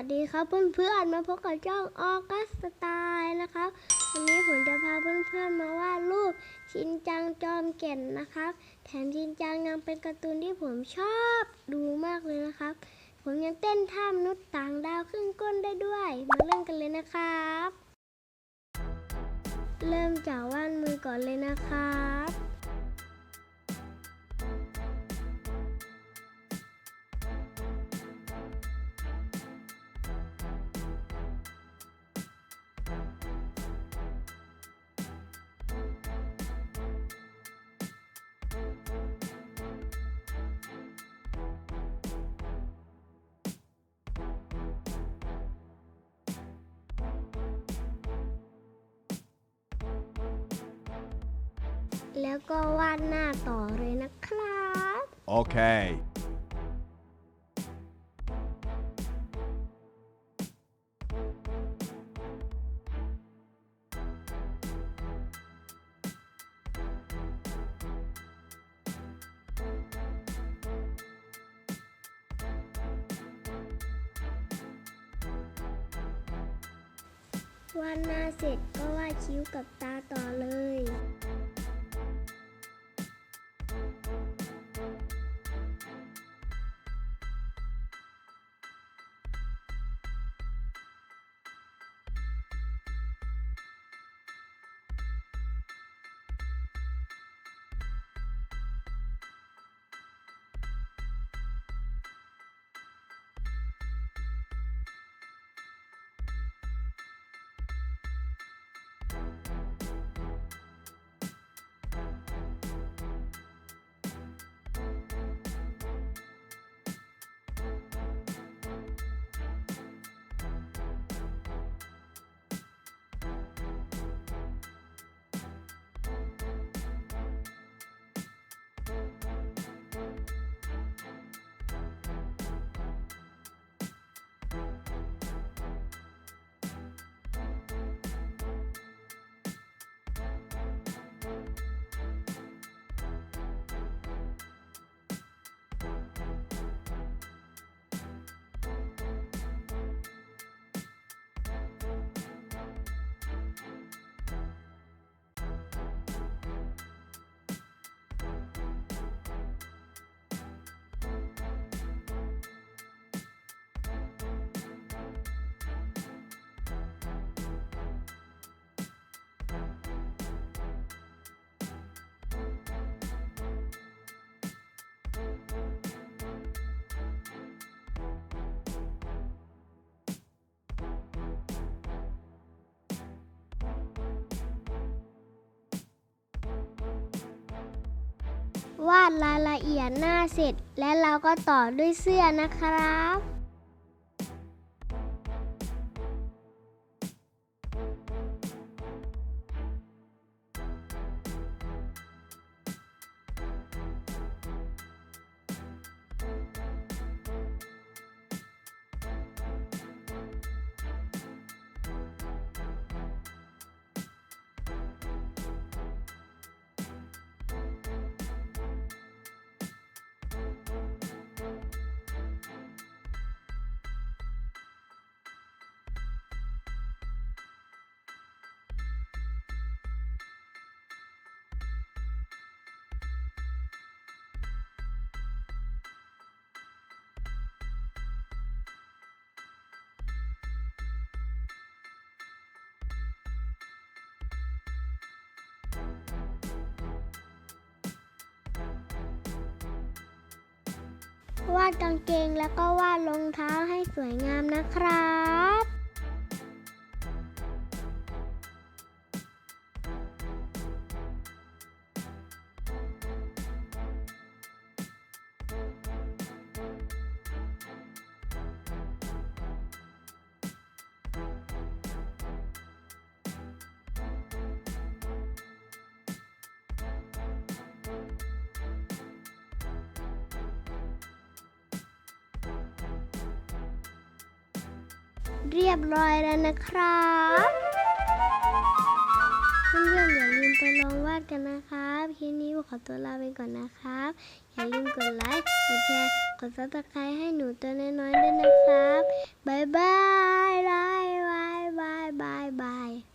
ัสดีครับเพื่อนๆมาพบกับจ้องออกัสสไตล์นะครับวันนี้ผมจะพาเพื่อนๆมาวาดรูปชินจังจอมเก่นนะครับ แถมชินจังยังเป็นการ์ตูนที่ผมชอบดูมากเลยนะครับ ผมยังเต้นท่ามนุษย์ต่างดาวขึ้นก้นได้ด้วย มาเริ่มกันเลยนะครับ เริ่มจากวาดมือก่อนเลยนะครับ แล้วก็วาดหน้าต่อเลยนะครับ Okay. วาดหน้าเสร็จก็วาดคิ้วกับตาต่อเลย วาดรายละเอียดหน้าเสร็จ และเราก็ต่อด้วยเสื้อนะครับ วาดกางเกงแล้วก็วาดรองเท้าให้สวยงามนะครับ เรียบร้อยแล้วนะครับเพื่อนๆอย่าลืมไปลองวาดกันนะครับคลิปนี้ขอตัวลาไปก่อนนะครับ อย่าลืมกดไลค์ กดแชร์ กดซับสไครต์ให้หนูตัวน้อยๆด้วยนะครับ บ๊ายบายบายบาย